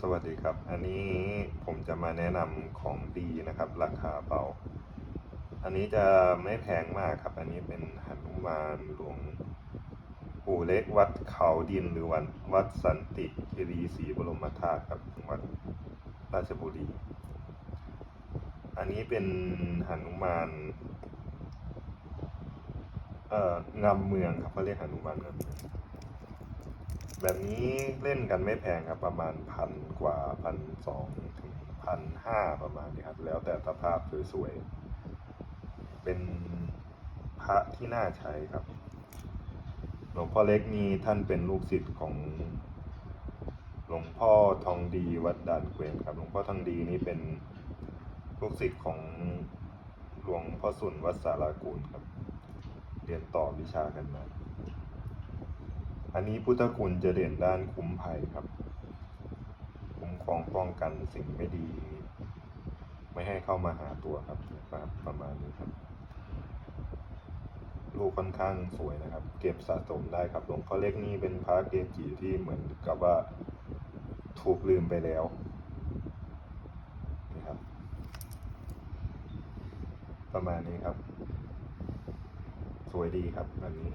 สวัสดีครับ อันนี้ผมจะมาแนะนำของดีนะครับ ราคาเบา อันนี้จะไม่แพงมากครับ อันนี้เป็นหนุมานหลวงปู่เล็กวัดเขาดินหรือวัดวัดสันติคีรีศรีบรมธาตุครับจังหวัดราชบุรี อันนี้เป็นหนุมานเอ่องำเมืองครับเขาเรียกหนุมานงำเมือง แบบนี้เล่นกันไม่แพงครับประมาณพันกว่าพันสองถึงพันห้าประมาณนี้ครับ แล้วแต่สภาพสวยๆ เป็นพระที่น่าใช้ครับ หลวงพ่อเล็กนี่ท่านเป็นลูกศิษย์ของหลวงพ่อทองดีวัดด่านเกวียนครับ หลวงพ่อทองดีนี่เป็นลูกศิษย์ของหลวงพ่อสุนวัดสารากูลครับ เรียนต่อวิชากันมา อันนี้พุทธคุณจะเด่นด้านคุ้มภัยครับ คุ้มครองป้องกันสิ่งไม่ดี ไม่ให้เข้ามาหาตัวครับครับประมาณนี้ครับ ลูกค่อนข้างสวยนะครับ เก็บสะสมได้ครับหลวงพ่อเล็กนี่เป็นพระเกจิที่เหมือนกับว่าถูกลืมไปแล้วนี่ครับ ประมาณนี้ครับ สวยดีครับอันนี้